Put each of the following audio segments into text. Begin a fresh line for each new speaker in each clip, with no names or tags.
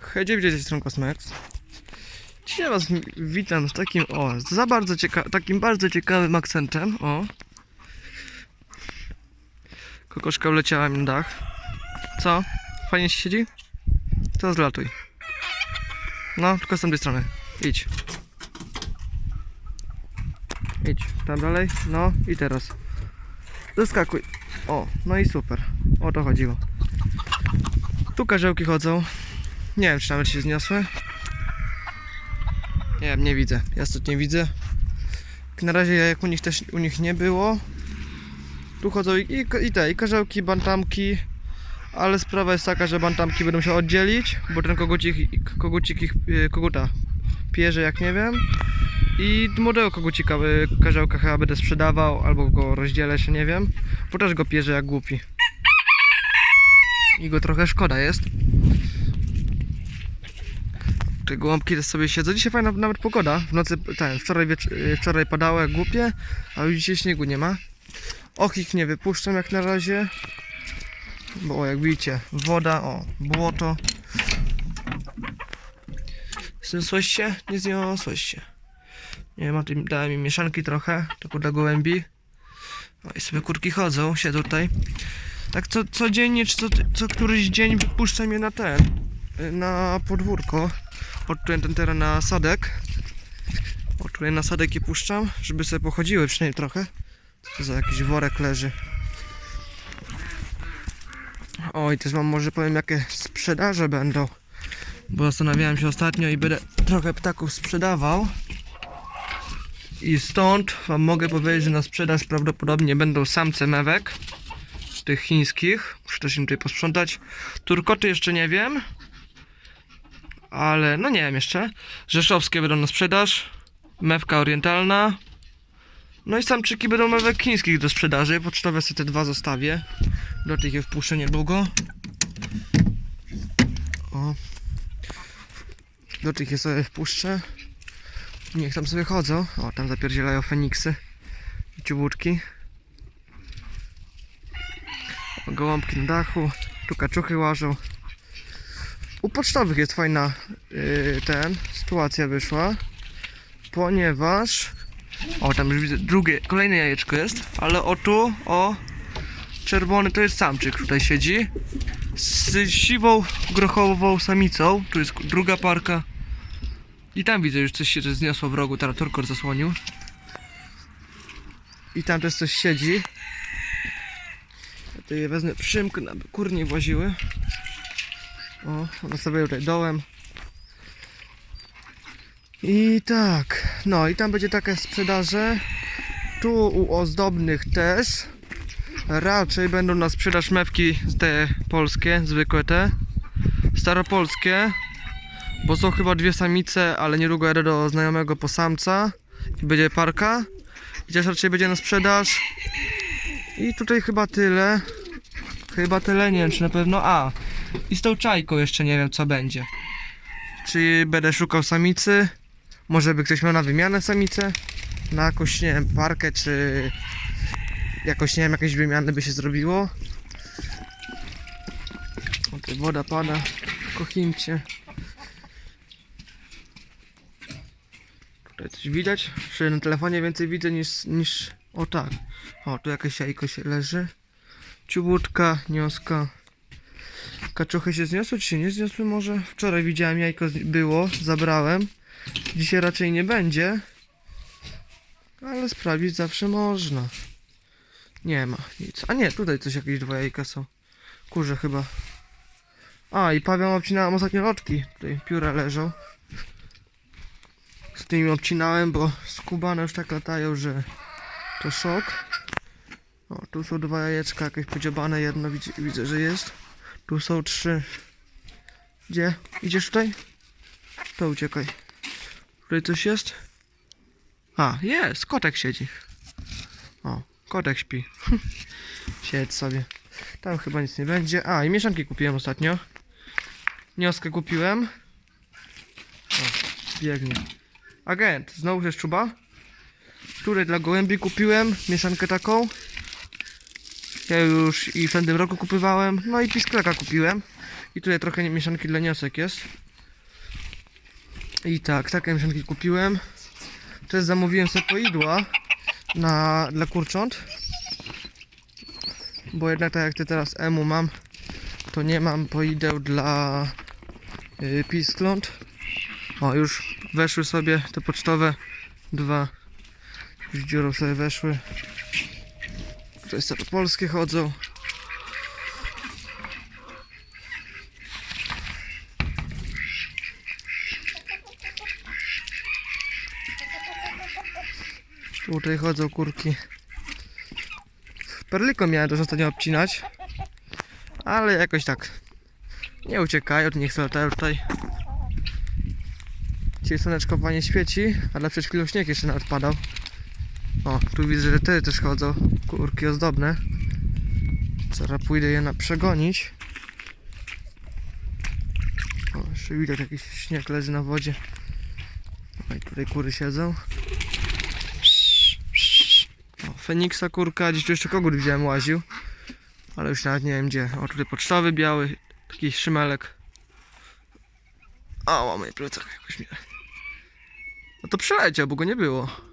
Hej, widzicie z strony Cosmex. Dzisiaj was witam z takim, o, za bardzo cieka- takim bardzo ciekawym akcentem, o. Kokoszka wleciała mi na dach. Co? Fajnie się siedzi? To zlatuj. No, tylko z tamtej strony. Idź. Idź. Tam dalej. No i teraz. Zeskakuj. O, no i super. O to chodziło. Tu karzełki chodzą. Nie wiem, czy nawet się zniosły. Nie wiem, nie widzę. Ja stąd nie widzę. Na razie jak u nich też u nich nie było. Tu chodzą i, i, i te, i karzełki, bantamki. Ale sprawa jest taka, że bantamki będą się oddzielić, bo ten kogucik, kogucik ich, y, koguta pierze jak nie wiem. I młodego kogucika, karzełka chyba będę sprzedawał, albo go rozdzielę, jeszcze nie wiem. Bo też go pierze jak głupi. I go trochę szkoda jest. Te gołąbki też sobie siedzą. Dzisiaj fajna nawet pogoda. W nocy, ten, wczoraj, y, wczoraj padało jak głupie, a już dzisiaj śniegu nie ma. Ich nie wypuszczam jak na razie. Bo o, jak widzicie, woda, o, błoto. Zniosłeś się? Nie zniosłeś się. Nie wiem, a tym dałem im mieszanki trochę, tylko dla gołębi. No i sobie kurki chodzą, siedzą tutaj. Tak co, codziennie, czy co, co któryś dzień wypuszczam je na ten, na podwórko. Odczułem ten teren na sadek. Odczułem na sadek i puszczam, żeby sobie pochodziły przynajmniej trochę. Co to za jakiś worek leży. Oj, też wam może powiem jakie sprzedaże będą. Bo zastanawiałem się ostatnio i będę trochę ptaków sprzedawał. I stąd wam mogę powiedzieć, że na sprzedaż prawdopodobnie będą samce mewek. Tych chińskich. Muszę też im tutaj posprzątać. Turkoty jeszcze nie wiem. Ale no nie wiem jeszcze. Rzeszowskie będą na sprzedaż. Mewka orientalna. No i samczyki będą mewek chińskich do sprzedaży. Pocztowe sobie te dwa zostawię. Do tych je wpuszczę niedługo. O. Do tych je sobie wpuszczę. Niech tam sobie chodzą. O, tam zapierdzielają feniksy. I ciubutki. Gołąbki na dachu. Tu kaczuchy łażą. U pocztowych jest fajna yy, ten, sytuacja wyszła. Ponieważ... O, tam już widzę drugie, kolejne jajeczko jest. Ale o tu, o... Czerwony to jest samczyk, tutaj siedzi. Z siwą, grochową samicą. Tu jest druga parka. I tam widzę już coś się zniosło w rogu, teraz turkor zasłonił. I tam też coś siedzi. Ja to je wezmę przymk, aby kur nie właziły. O, one sobie tutaj dołem. I tak, no i tam będzie takie sprzedaże. Tu u ozdobnych też. Raczej będą na sprzedaż mewki te polskie, zwykłe te. Staropolskie. Bo są chyba dwie samice, ale niedługo jadę do znajomego po samca. Będzie parka. I też raczej będzie na sprzedaż. I tutaj chyba tyle. Chyba tyle, nie wiem czy na pewno. A, i z tą czajką jeszcze nie wiem co będzie. Czy będę szukał samicy? Może by ktoś miał na wymianę samicę? Na jakąś, nie wiem, parkę, czy jakoś, nie wiem, jakieś wymiany by się zrobiło? O, tutaj woda pada. Kochimcie. Tutaj coś widać? Że na telefonie więcej widzę niż, niż... O tak. O, tu jakieś jajko się leży. Ciubutka, nioska. Kaczuchy się zniosły, czy się nie zniosły może? Wczoraj widziałem jajko było, zabrałem. Dzisiaj raczej nie będzie. Ale sprawdzić zawsze można. Nie ma nic. A nie, tutaj coś jakieś dwa jajka są. Kurze chyba. A i pawiam obcinałem ostatnio loczki. Tutaj pióra leżą. Z tymi obcinałem, bo skubane już tak latają, że to szok. O, tu są dwa jajeczka jakieś podziobane, jedno widzę, że jest. Tu są trzy. Gdzie? Idziesz tutaj? To uciekaj. Tutaj coś jest? A, jest, kotek siedzi. O, kotek śpi. Siedź sobie. Tam chyba nic nie będzie. A, i mieszanki kupiłem ostatnio. Nioskę kupiłem. O, biegnie. Agent, znowu jest czuba? Tutaj dla gołębi kupiłem mieszankę taką. Ja już i w tamtym roku kupywałem. No i piskleka kupiłem. I tutaj trochę mieszanki dla niosek jest. I tak, takie mieszanki kupiłem. Też zamówiłem sobie poidła na, dla kurcząt. Bo jednak tak jak ty teraz emu mam, to nie mam poideł dla yy, piskląt. O, już weszły sobie te pocztowe dwa. Już dziurą sobie weszły. To jest to polskie chodzą. Tutaj chodzą kurki. Perliko miałem też ostatnio obcinać. Ale jakoś tak nie uciekają, niech latają tutaj. Dzisiaj słoneczko nie świeci, ale przed chwilą śnieg jeszcze nawet padał. O, tu widzę, że te też chodzą. Kurki ozdobne. Zaraz pójdę je na przegonić. O, jeszcze widać jakiś śnieg leży na wodzie. O, i tutaj kury siedzą. O, Feniksa kurka, gdzieś tu jeszcze kogut widziałem łaził. Ale już nawet nie wiem gdzie. O, tutaj pocztowy biały, taki szymelek. O, mój plecak jakoś mnie. No to przeleciał, bo go nie było.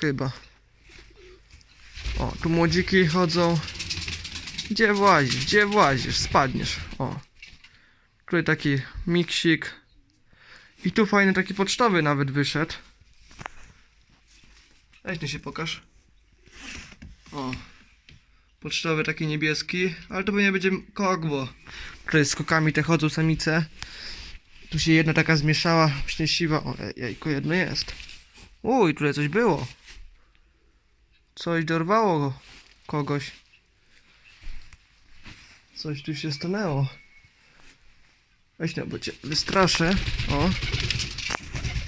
Chyba. O, tu młodziki chodzą. Gdzie włazisz? Gdzie włazisz? Spadniesz. O. Tutaj taki miksik. I tu fajny taki pocztowy nawet wyszedł. Weź ty się pokaż. O. Pocztowy taki niebieski, ale to pewnie będzie kogbo. Tutaj z kokami te chodzą samice. Tu się jedna taka zmieszała, szczęśliwa. O, jajko jedno jest. Uj, tutaj coś było. Coś dorwało kogoś. Coś tu się stanęło. Weź no, bo cię wystraszę. O.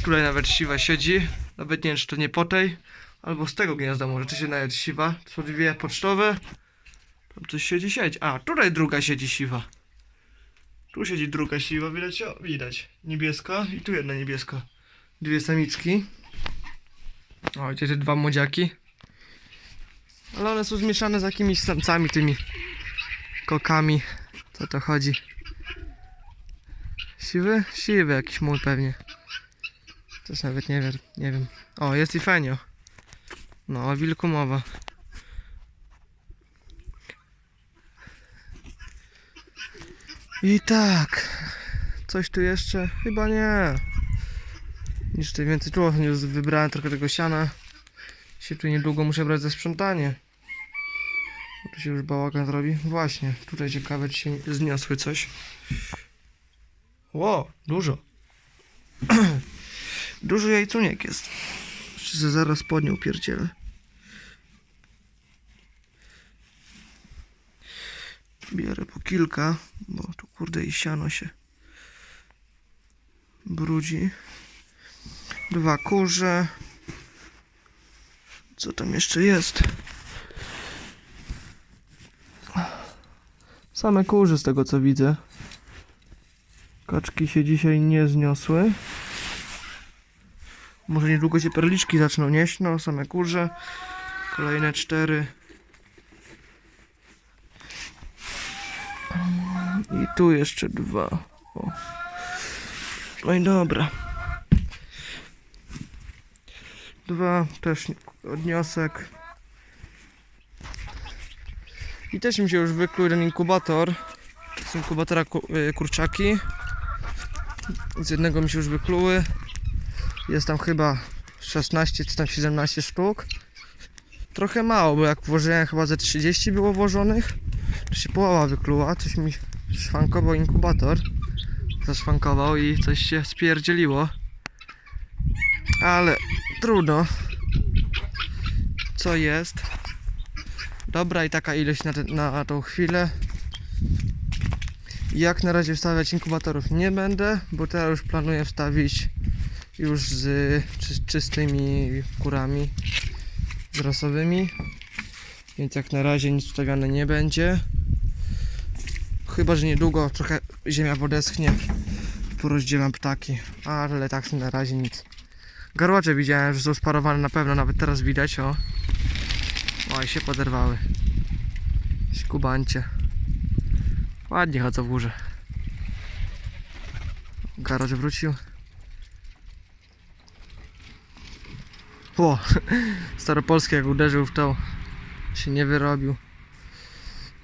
Tutaj nawet siwa siedzi. Nawet nie wiem, czy to nie po tej. Albo z tego gniazda może, czy się nawet siwa. To są dwie pocztowe. Tam coś siedzi, siedzi. A, tutaj druga siedzi siwa. Tu siedzi druga siwa, widać? O, widać. Niebieska i tu jedna niebieska. Dwie samiczki. O, gdzie te dwa młodziaki. Ale one są zmieszane z jakimiś samcami, tymi kokami. Co to chodzi? Siwy? Siwy jakiś mój pewnie. Też nawet nie wiem, nie wiem. O, jest i fenio. No, wilku mowa. I tak. Coś tu jeszcze? Chyba nie. Nic tutaj więcej czuło. Już wybrałem trochę tego siana. Się tu niedługo muszę brać za sprzątanie. Tu się już bałagan zrobi. Właśnie, tutaj ciekawe, czy się zniosły coś. Ło, dużo. dużo jajcuniek jest. Jeszcze zaraz podnią pierdzielę. Biorę po kilka, bo tu kurde i siano się brudzi. Dwa kurze. Co tam jeszcze jest? Same kurze z tego co widzę. Kaczki się dzisiaj nie zniosły. Może niedługo się perliczki zaczną nieść. No, same kurze. Kolejne cztery. I tu jeszcze dwa. O. No i dobra. Dwa też odniosek. I też mi się już wykluł jeden inkubator. Z inkubatora ku, y, kurczaki. Z jednego mi się już wykluły. Jest tam chyba 16 czy tam 17 sztuk. Trochę mało, bo jak włożyłem chyba ze 30 było włożonych. To się połowa wykluła, coś mi szwankował inkubator. Zaszwankował i coś się spierdzieliło. Ale trudno. Co jest? Dobra i taka ilość na, te, na tą chwilę. Jak na razie wstawiać inkubatorów nie będę, bo teraz już planuję wstawić już z czy, czystymi kurami rasowymi. Więc jak na razie nic wstawiane nie będzie. Chyba, że niedługo trochę ziemia podeschnie, porozdzielam ptaki, ale tak na razie nic. Garłacze widziałem, że są sparowane na pewno, nawet teraz widać, o. Oj, się poderwały. Skubancie. Ładnie chodzą w górze. Garaż wrócił. Ło, staropolski jak uderzył w to, się nie wyrobił.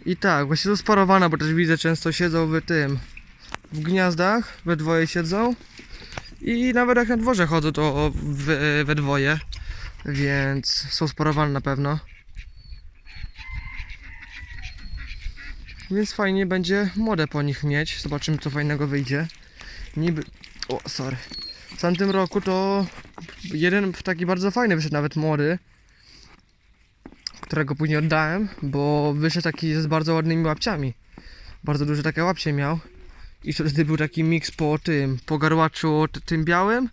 I tak, właśnie są sparowane, bo też widzę często siedzą w tym, w gniazdach, we dwoje siedzą. I nawet jak na dworze chodzą, to we, we dwoje, więc są sparowane na pewno. Więc fajnie będzie młode po nich mieć. Zobaczymy co fajnego wyjdzie. Niby... O, sorry. W tamtym roku to jeden taki bardzo fajny wyszedł nawet młody. Którego później oddałem, bo wyszedł taki z bardzo ładnymi łapciami. Bardzo duże takie łapcie miał. I wtedy był taki miks po tym, po garłaczu tym białym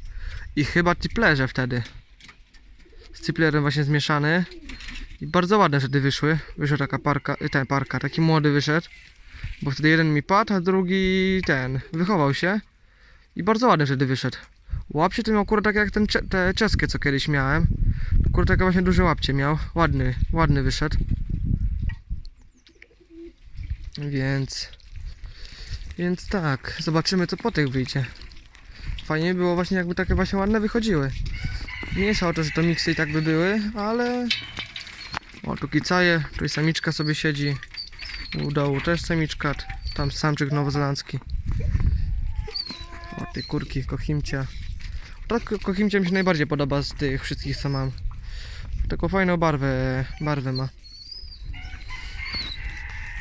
i chyba tiplerze wtedy. Z tiplerem właśnie zmieszany. I bardzo ładne wtedy wyszły. Wyszła taka parka, y, ten parka, taki młody wyszedł. Bo wtedy jeden mi padł, a drugi ten, wychował się. I bardzo ładny wtedy wyszedł. Łapcie to miał akurat tak jak ten, te czeskie, co kiedyś miałem. Akurat takie właśnie duże łapcie miał. Ładny, ładny wyszedł. Więc... Więc tak, zobaczymy co po tych wyjdzie. Fajnie było właśnie jakby takie właśnie ładne wychodziły. Mniejsza o to, że to miksy i tak by były, ale... O, tu kicaje, tu samiczka sobie siedzi. U dołu też samiczka, tam samczyk nowozelandzki. O, tej kurki, kochimcia. Tak, ko- kochimcia mi się najbardziej podoba z tych wszystkich, co mam. Taką fajną barwę, barwę ma.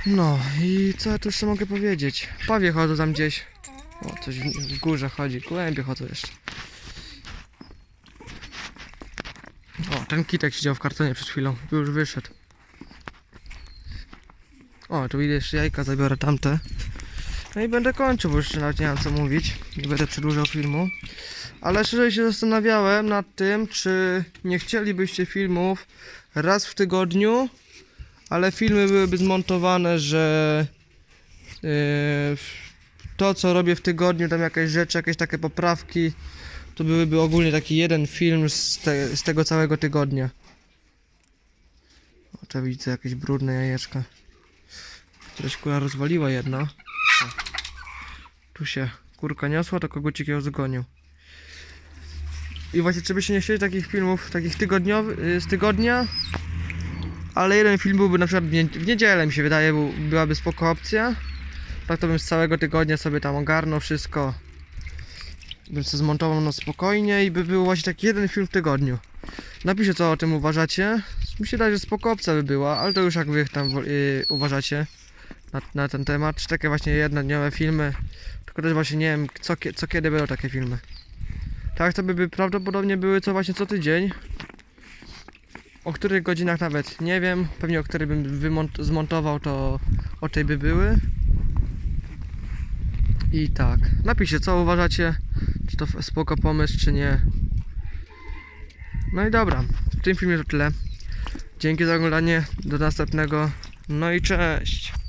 No i co ja tu jeszcze mogę powiedzieć? Pawie chodzą tam gdzieś. O, coś w, w górze chodzi. Głębie chodzą jeszcze. O, ten kitek siedział w kartonie przed chwilą. Już wyszedł. O, tu idę jeszcze jajka, zabiorę tamte. No i będę kończył, bo jeszcze nawet nie mam co mówić. Nie będę przedłużał filmu. Ale szczerze się zastanawiałem nad tym, czy nie chcielibyście filmów raz w tygodniu, ale filmy byłyby zmontowane, że yy, to co robię w tygodniu, tam jakieś rzeczy, jakieś takie poprawki, to byłyby ogólnie taki jeden film z, te, z tego całego tygodnia. O, widzę jakieś brudne jajeczka. Któraś kura rozwaliła jedno. O. Tu się kurka niosła, to kogucik ją zgonił. I właśnie, czy byście nie chcieli takich filmów, takich tygodniowych, y, z tygodnia, ale jeden film byłby na przykład w, nie, w niedzielę mi się wydaje, był, byłaby spoko opcja. Tak to bym z całego tygodnia sobie tam ogarnął wszystko. Bym sobie zmontował no spokojnie i by był właśnie taki jeden film w tygodniu. Napiszę co o tym uważacie. Mi się wydaje, że spoko opcja by była, ale to już jak wy tam yy, uważacie na, na ten temat. Czy takie właśnie jednodniowe filmy. Tylko też właśnie nie wiem co, co kiedy będą takie filmy. Tak to by, by prawdopodobnie były co właśnie co tydzień. O których godzinach nawet nie wiem. Pewnie o której bym zmontował to o tej by były. I tak. Napiszcie co uważacie. Czy to spoko pomysł, czy nie. No i dobra. W tym filmie to tyle. Dzięki za oglądanie. Do następnego. No i cześć.